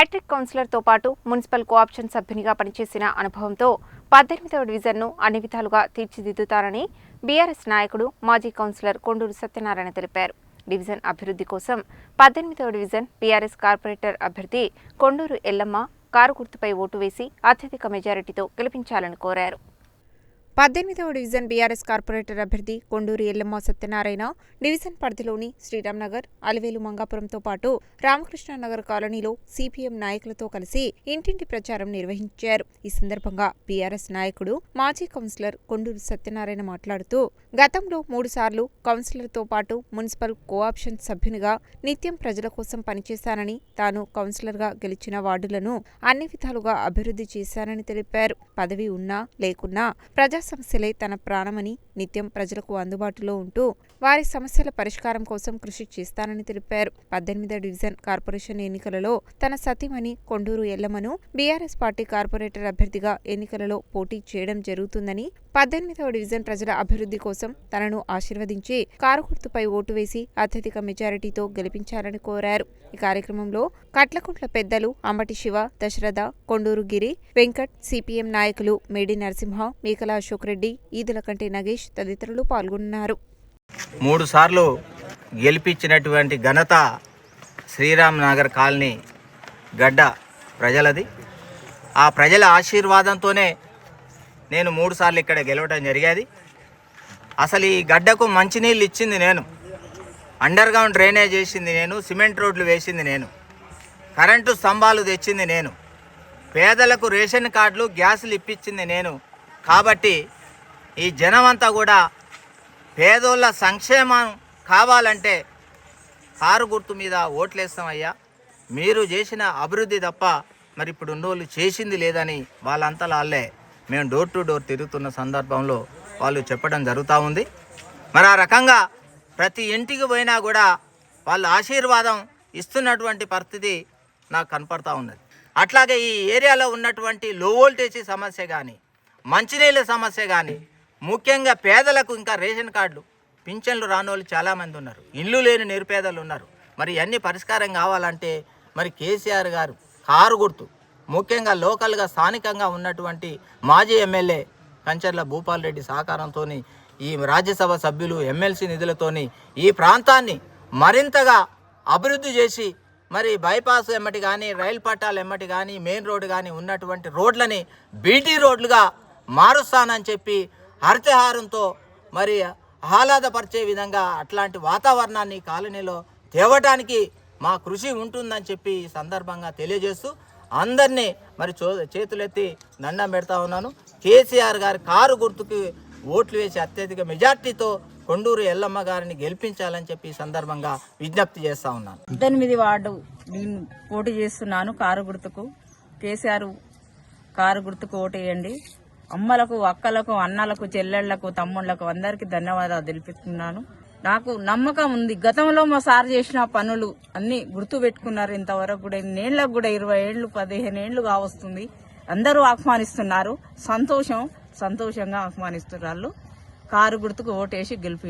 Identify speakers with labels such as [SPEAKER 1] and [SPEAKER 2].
[SPEAKER 1] Hat trick కౌన్సిలర్తో పాటు municipal cooption సభ్యునిగా పనిచేసిన అనుభవంతో పద్దెనిమిదవ డివిజన్ను అన్ని విధాలుగా తీర్చిదిద్దుతారని బీఆర్ఎస్ నాయకుడు మాజీ కౌన్సిలర్ కొండూరు సత్యనారాయణ తెలిపారు. డివిజన్ అభివృద్ధి కోసం పద్దెనిమిదవ డివిజన్ బీఆర్ఎస్ కార్పొరేటర్ అభ్యర్థి కొండూరు ఎల్లమ్మ కారు గుర్తుపై ఓటు వేసి అత్యధిక మెజారిటీతో గెలిపించాలని కోరారు. పద్దెనిమిదవ డివిజన్ బీఆర్ఎస్ కార్పొరేటర్ అభ్యర్థి కొండూరు ఎల్లమ్మ సత్యనారాయణ డివిజన్ పరిధిలోని శ్రీరామ్ నగర్ అలివేలు మంగాపురంతో పాటు రామకృష్ణనగర్ కాలనీలో సిపిఎం నాయకులతో కలిసి ఇంటింటి ప్రచారం నిర్వహించారు. ఈ సందర్భంగా బీఆర్ఎస్ నాయకుడు మాజీ కౌన్సిలర్ కొండూరు సత్యనారాయణ మాట్లాడుతూ గతంలో మూడుసార్లు కౌన్సిలర్తో పాటు మున్సిపల్ కోఆప్షన్ సభ్యునిగా నిత్యం ప్రజల కోసం పనిచేశానని తాను కౌన్సిలర్గా గెలిచిన వార్డులను అన్ని విధాలుగా అభివృద్ధి చేశానని తెలిపారు. పదవి ఉన్నా లేకున్నా ప్రజా సమస్యలే తన ప్రాణమని నిత్యం ప్రజలకు అందుబాటులో ఉంటూ వారి సమస్యల పరిష్కారం కోసం కృషి చేస్తానని తెలిపారు. పద్దెనిమిదో డివిజన్ కార్పొరేషన్ ఎన్నికలలో తన సతీమణి కొండూరు ఎల్లమ్మను బీఆర్ఎస్ పార్టీ కార్పొరేటర్ అభ్యర్థిగా ఎన్నికలలో పోటీ చేయడం జరుగుతుందని పద్దెనిమిదవ డివిజన్ ప్రజల అభివృద్ధి కోసం తనను ఆశీర్వదించి కారు గుర్తుపై ఓటు వేసి అత్యధిక మెజారిటీతో గెలిపించాలని కోరారు. ఈ కార్యక్రమంలో కట్లకుంట్ల పెద్దలు అంబటి శివ దశరథ కొండూరు గిరి వెంకట్ సిపిఎం నాయకులు మేడి నరసింహ మేకలాశ అశోక్ రెడ్డి ఈదులకంటి నగేష్ తదితరులు పాల్గొన్నారు.
[SPEAKER 2] మూడు సార్లు గెలిపించినటువంటి ఘనత శ్రీరామ్ నగర్ కాలనీ గడ్డ ప్రజలది. ఆ ప్రజల ఆశీర్వాదంతోనే నేను మూడు సార్లు ఇక్కడ గెలవడం జరిగేది. అసలు ఈ గడ్డకు మంచినీళ్ళు ఇచ్చింది నేను. అండర్ గ్రౌండ్ డ్రైనేజ్ వేసింది నేను సిమెంట్ రోడ్లు వేసింది నేను. కరెంటు స్తంభాలు తెచ్చింది నేను. పేదలకు రేషన్ కార్డులు గ్యాసులు ఇప్పించింది నేను. కాబట్టి ఈ జనమంతా కూడా పేదోళ్ళ సంక్షేమం కావాలంటే కారు గుర్తు మీద ఓట్లేస్తామయ్యా. మీరు చేసిన అభివృద్ధి తప్ప మరి ఇప్పుడు ఉన్నోళ్ళు చేసింది లేదని వాళ్ళంతా వాళ్ళే మేము డోర్ టు డోర్ తిరుగుతున్న సందర్భంలో వాళ్ళు చెప్పడం జరుగుతూ ఉంది. మరి ఆ రకంగా ప్రతి ఇంటికి పోయినా కూడా వాళ్ళ ఆశీర్వాదం ఇస్తున్నటువంటి పరిస్థితి నాకు కనపడతా ఉన్నది. అట్లాగే ఈ ఏరియాలో ఉన్నటువంటి లో వోల్టేజ్ సమస్య కానీ మంచినీళ్ళ సమస్య కానీ ముఖ్యంగా పేదలకు ఇంకా రేషన్ కార్డులు పింఛన్లు రానోళ్ళు చాలామంది ఉన్నారు. ఇల్లు లేని నిరుపేదలు ఉన్నారు. మరి ఇవన్నీ పరిష్కారం కావాలంటే మరి కేసీఆర్ గారు కారు గుర్తు. ముఖ్యంగా లోకల్గా స్థానికంగా ఉన్నటువంటి మాజీ ఎమ్మెల్యే కంచర్ల భూపాల్ రెడ్డి సహకారంతో ఈ రాజ్యసభ సభ్యులు ఎమ్మెల్సీ నిధులతోని ఈ ప్రాంతాన్ని మరింతగా అభివృద్ధి చేసి మరి బైపాస్ ఎమ్మటి కానీ రైలు పట్టాలు ఎమ్మటి కానీ మెయిన్ రోడ్డు కానీ ఉన్నటువంటి రోడ్లని బీటీ రోడ్లుగా మారుస్తానని చెప్పి హరితహారంతో మరి ఆహ్లాదపరిచే విధంగా అట్లాంటి వాతావరణాన్ని కాలనీలో తేవటానికి మా కృషి ఉంటుందని చెప్పి ఈ సందర్భంగా తెలియజేస్తూ అందరినీ మరి చో చేతులెత్తి దండం పెడతా ఉన్నాను. కేసీఆర్ గారి కారు గుర్తుకి ఓట్లు వేసి అత్యధిక మెజార్టీతో కొండూరు ఎల్లమ్మ గారిని గెలిపించాలని చెప్పి ఈ సందర్భంగా విజ్ఞప్తి చేస్తా ఉన్నాను.
[SPEAKER 3] పద్దెనిమిది వార్డు నేను పోటీ చేస్తున్నాను కారు గుర్తుకు. కేసీఆర్ కారు గుర్తుకు ఓటేయండి. అమ్మలకు అక్కలకు అన్నలకు చెల్లెళ్ళకు తమ్ముళ్ళకు అందరికీ ధన్యవాదాలు తెలిపిస్తున్నాను నాకు నమ్మకం ఉంది. గతంలో మా సార్ చేసిన పనులు అన్ని గుర్తు పెట్టుకున్నారు. ఇంతవరకు కూడా ఇన్నేళ్ళకు కూడా ఇరవై ఏళ్ళు పదిహేను ఏళ్ళు కావస్తుంది అందరూ ఆహ్వానిస్తున్నారు. సంతోషం సంతోషంగా ఆహ్వానిస్తున్నారు. కారు గుర్తుకు ఓటేసి గెలిపి